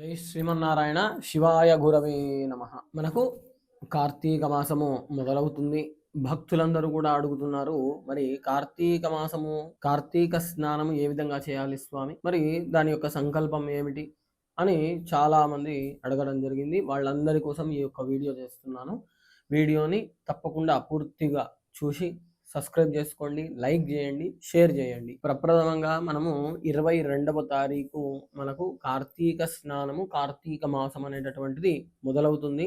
జై శ్రీమన్నారాయణ శివాయ గురవే నమ. మనకు కార్తీక మాసము మొదలవుతుంది. భక్తులందరూ కూడా అడుగుతున్నారు మరి కార్తీక మాసము కార్తీక స్నానము ఏ విధంగా చేయాలి స్వామి? మరి దాని యొక్క సంకల్పం ఏమిటి అని చాలా మంది అడగడం జరిగింది. వాళ్ళందరి కోసం ఈ యొక్క వీడియో చేస్తున్నాను. వీడియోని తప్పకుండా పూర్తిగా చూసి సబ్స్క్రైబ్ చేసుకోండి లైక్ చేయండి షేర్ చేయండి. ప్రప్రథమంగా మనము ఇరవై రెండవ తారీఖు మనకు కార్తీక స్నానము కార్తీక మాసం అనేటటువంటిది మొదలవుతుంది.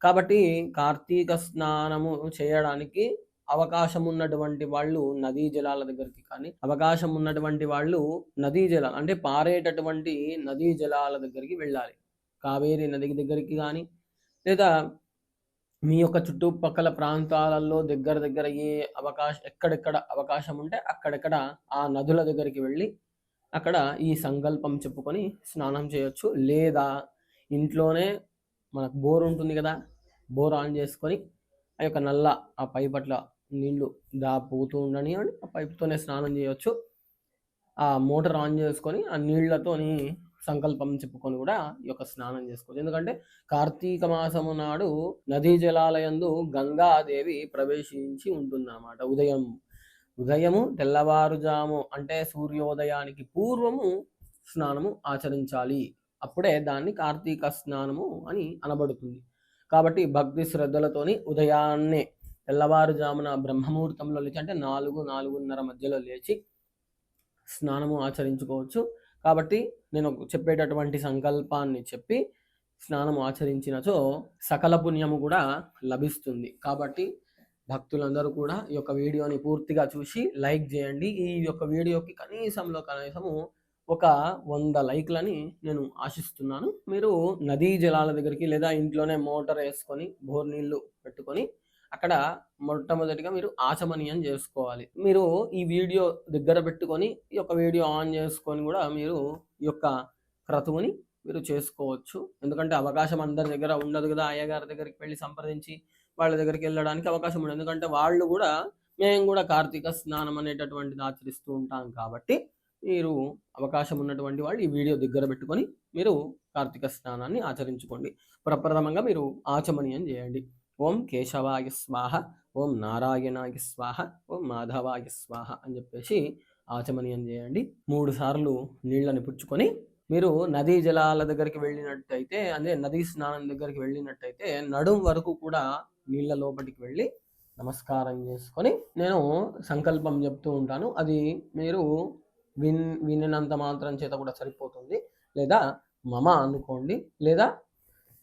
కాబట్టి కార్తీక స్నానము చేయడానికి అవకాశం ఉన్నటువంటి వాళ్ళు నదీ జలాల దగ్గరికి కానీ అవకాశం ఉన్నటువంటి వాళ్ళు నదీ జలాలు అంటే పారేటటువంటి నదీ జలాల దగ్గరికి వెళ్ళాలి. కావేరీ నది దగ్గరికి కానీ లేదా మీ యొక్క చుట్టుపక్కల ప్రాంతాలలో దగ్గర దగ్గర ఏ అవకాశం ఎక్కడెక్కడ అవకాశం ఉంటే అక్కడెక్కడ ఆ నదుల దగ్గరికి వెళ్ళి అక్కడ ఈ సంకల్పం చెప్పుకొని స్నానం చేయొచ్చు. లేదా ఇంట్లోనే మనకు బోర్ ఉంటుంది కదా బోర్ ఆన్ చేసుకొని ఆ యొక్క నల్ల ఆ పైప్ అట్లా నీళ్ళు దా పోతూ ఉండని ఆ పైప్తోనే స్నానం చేయొచ్చు. ఆ మోటార్ ఆన్ చేసుకొని ఆ నీళ్ళతోని సంకల్పం చెప్పుకొని కూడా ఈ యొక్క స్నానం చేసుకోవచ్చు. ఎందుకంటే కార్తీక మాసము నాడు నదీ జలాలయందు గంగాదేవి ప్రవేశించి ఉంటుందన్నమాట. ఉదయం ఉదయము తెల్లవారుజాము అంటే సూర్యోదయానికి పూర్వము స్నానము ఆచరించాలి. అప్పుడే దాన్ని కార్తీక స్నానము అని అనబడుతుంది. కాబట్టి భక్తి శ్రద్ధలతోని ఉదయాన్నే తెల్లవారుజామున బ్రహ్మముహూర్తంలో లేచి అంటే నాలుగు నాలుగున్నర మధ్యలో లేచి స్నానము ఆచరించుకోవచ్చు. కాబట్టి నేను చెప్పేటటువంటి సంకల్పాన్ని చెప్పి స్నానం ఆచరించినచో సకల పుణ్యము కూడా లభిస్తుంది. కాబట్టి భక్తులందరూ కూడా ఈ యొక్క వీడియోని పూర్తిగా చూసి లైక్ చేయండి. ఈ యొక్క వీడియోకి కనీసంలో కనీసము ఒక వంద లైక్లని నేను ఆశిస్తున్నాను. మీరు నదీ జలాల దగ్గరికి లేదా ఇంట్లోనే మోటార్ వేసుకొని బోర్ నీళ్ళు పెట్టుకొని అక్కడ మొట్టమొదటిగా మీరు ఆచమనీయం చేసుకోవాలి. మీరు ఈ వీడియో దగ్గర పెట్టుకొని ఈ యొక్క వీడియో ఆన్ చేసుకొని కూడా మీరు ఈ యొక్క క్రతువుని మీరు చేసుకోవచ్చు. ఎందుకంటే అవకాశం అందరి దగ్గర ఉండదు కదా అయ్యగారి దగ్గరికి వెళ్ళి సంప్రదించి వాళ్ళ దగ్గరికి వెళ్ళడానికి అవకాశం ఉండదు. ఎందుకంటే వాళ్ళు కూడా మేము కూడా కార్తీక స్నానం అనేటటువంటిది ఆచరిస్తూ ఉంటాం కాబట్టి మీరు అవకాశం ఉన్నటువంటి వాళ్ళు ఈ వీడియో దగ్గర పెట్టుకొని మీరు కార్తీక స్నానాన్ని ఆచరించుకోండి. ప్రప్రథమంగా మీరు ఆచమనీయం చేయండి. ఓం కేశవాయ స్వాహ ఓం నారాయణాయ స్వాహ ఓం మాధవాయ స్వాహ అని చెప్పేసి ఆచమనీయం చేయండి. మూడు సార్లు నీళ్ళని పుచ్చుకొని మీరు నదీ జలాల దగ్గరికి వెళ్ళినట్టయితే అదే నదీ స్నానం దగ్గరికి వెళ్ళినట్టయితే నడుం వరకు కూడా నీళ్ళ లోపలికి వెళ్ళి నమస్కారం చేసుకొని నేను సంకల్పం చెప్తూ ఉంటాను. అది మీరు విన్ వినినంత మాత్రం చేత కూడా సరిపోతుంది. లేదా మమ అనుకోండి లేదా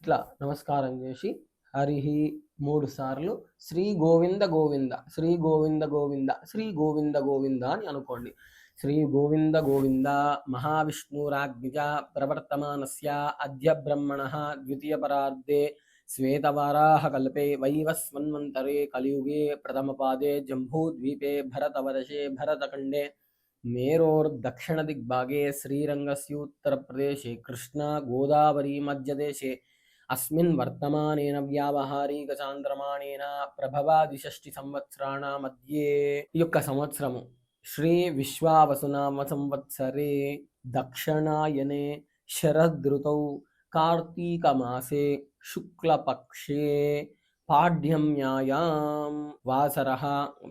ఇట్లా నమస్కారం చేసి హరిహి మూడు సార్లు శ్రీ గోవింద గోవింద శ్రీ గోవింద గోవింద శ్రీ గోవింద గోవింద అని అనుకోండి. శ్రీ గోవింద గోవింద మహావిష్ణురాజ్ఞిజ ప్రవర్తమానస్య అద్య బ్రహ్మణ ద్వితీయ పరార్ధే శ్వేతవారాహ కల్పే వైవస్వన్వంతరే కలియుగే ప్రథమపాదే జంబూద్వీపే భరతవర్షే భరతఖండే మేరోర్దక్షిణదిగ్భాగే శ్రీరంగస్యూత్తరప్రదేశే కృష్ణా గోదావరీ మధ్యదేశే అస్మిన్ వర్తమానేన వ్యావహారికచాంద్రమాణేన ప్రభవాదిషష్టి సంవత్సరాణ మధ్యే ఈ యొక్క సంవత్సరము శ్రీ విశ్వావసునామ సంవత్సరే దక్షిణాయనే శరదృతౌ కార్తీక మాసే శుక్లపక్షే పాడ్యమ్యాయాం వాసర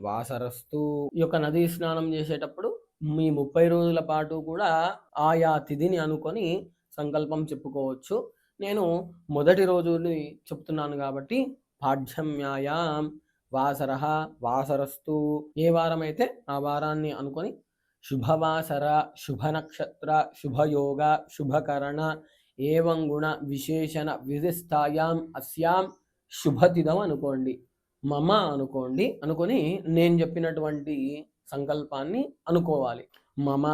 వాసరస్తు ఈ యొక్క నదీ స్నానం చేసేటప్పుడు మీ ముప్పై రోజుల పాటు కూడా ఆయా తిథిని అనుకొని సంకల్పం చెప్పుకోవచ్చు। నేను మొదటి రోజుని చెప్తున్నాను కాబట్టి పాఠ్యమ్యాయాం వాసర వాసరస్తు. ఏ వారం అయితే ఆ వారాన్ని అనుకొని శుభవాసర శుభ నక్షత్ర శుభయోగ శుభకరణ ఏవం గుణ విశేషణ విధిష్టాయాం అస్యాం శుభతిదం అనుకోండి. మమ అనుకోండి. అనుకొని నేను చెప్పినటువంటి సంకల్పాన్ని అనుకోవాలి. మమ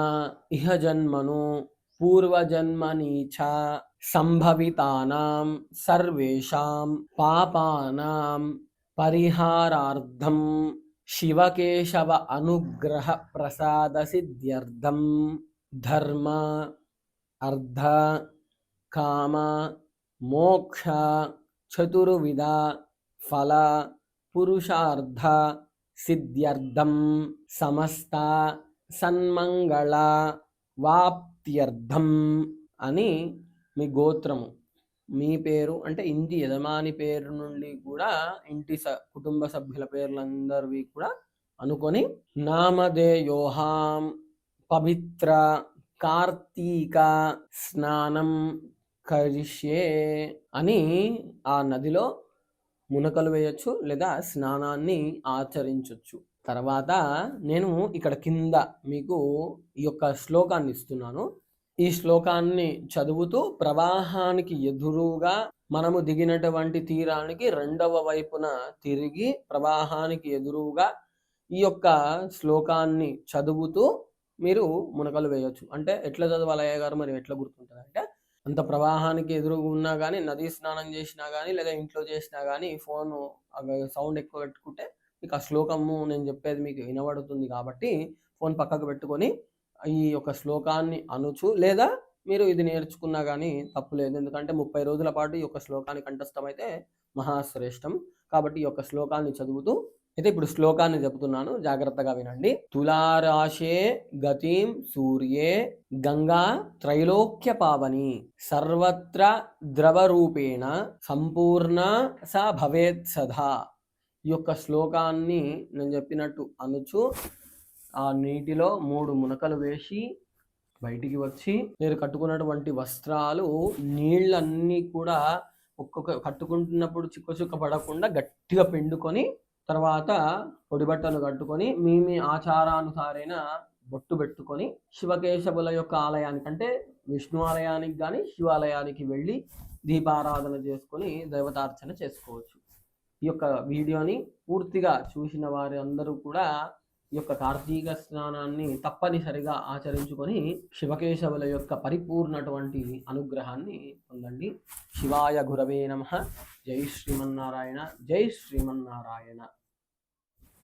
ఇహ జన్మను పూర్వజన్మ నీచ సంభవితానాం సర్వేషాం పాపానాం పరిహారార్థం శివకేశవ అనుగ్రహ ప్రసాద సిద్ధ్యర్థం ధర్మ అర్ధ కామ మోక్ష చతుర్విధ ఫల పురుషార్థ సిద్ధ్యర్థం. సమస్త సన్మంగళ వాప్త్యర్థం అని మీ గోత్రము మీ పేరు అంటే ఇంటి యజమాని పేరు నుండి కూడా ఇంటి స కుటుంబ సభ్యుల పేర్లందరివి కూడా అనుకొని నామధేయోహాం పవిత్ర కార్తీక స్నానం కరిష్యే అని ఆ నదిలో మునకలు వేయచ్చు లేదా స్నానాన్ని ఆచరించవచ్చు తర్వాత నేను ఇక్కడ కింద మీకు ఈ యొక్క శ్లోకాన్ని ఇస్తున్నాను. ఈ శ్లోకాన్ని చదువుతూ ప్రవాహానికి ఎదురుగా మనము దిగినటువంటి తీరానికి రెండవ వైపున తిరిగి ప్రవాహానికి ఎదురుగా ఈ యొక్క శ్లోకాన్ని చదువుతూ మీరు మునకలు వేయొచ్చు. అంటే ఎట్లా చదవాలి అయ్య గారు? మరి ఎట్లా గుర్తుంటుంది అంటే అంత ప్రవాహానికి ఎదురుగా ఉన్నా కానీ నదీ స్నానం చేసినా కానీ లేదా ఇంట్లో చేసినా కానీ ఫోన్ సౌండ్ ఎక్కువ పెట్టుకుంటే మీకు ఆ శ్లోకము నేను చెప్పేది మీకు వినబడుతుంది కాబట్టి ఫోన్ పక్కకు పెట్టుకొని ఈ యొక్క శ్లోకాన్ని అనుచు లేదా మీరు ఇది నేర్చుకున్నా కానీ తప్పు లేదు ఎందుకంటే ముప్పై రోజుల పాటు ఈ యొక్క శ్లోకాన్ని కంఠస్థమైతే మహాశ్రేష్టం. కాబట్టి ఈ యొక్క శ్లోకాన్ని చదువుతూ అయితే ఇప్పుడు శ్లోకాన్ని చెబుతున్నాను జాగ్రత్తగా వినండి. తులారాశే గతిం సూర్యే గంగా త్రైలోక్య పావని సర్వత్ర ద్రవరూపేణ సంపూర్ణ స భవేత్ సదా. ఈ యొక్క శ్లోకాన్ని నేను చెప్పినట్టు అనుచు ఆ నీటిలో మూడు మునకలు వేసి బయటికి వచ్చి మీరు కట్టుకున్నటువంటి వస్త్రాలు నీళ్ళన్నీ కూడా ఒక్కొక్క కట్టుకుంటున్నప్పుడు చిక్క చుక్క పడకుండా గట్టిగా పిండుకొని తర్వాత పొడి బట్టలు కట్టుకొని మీ మీ ఆచారానుసారైన బొట్టు పెట్టుకొని శివకేశవుల యొక్క ఆలయానికి అంటే విష్ణు ఆలయానికి కానీ శివాలయానికి వెళ్ళి దీపారాధన చేసుకొని దేవతార్చన చేసుకోవచ్చు. ఈ యొక్క వీడియోని పూర్తిగా చూసిన వారి అందరూ కూడా ఈ యొక్క కార్తీక స్నానాన్ని తప్పనిసరిగా ఆచరించుకొని శివకేశవుల యొక్క పరిపూర్ణటువంటి అనుగ్రహాన్ని పొందండి. శివాయ గురవే నమ. జై శ్రీమన్నారాయణ జై శ్రీమన్నారాయణ.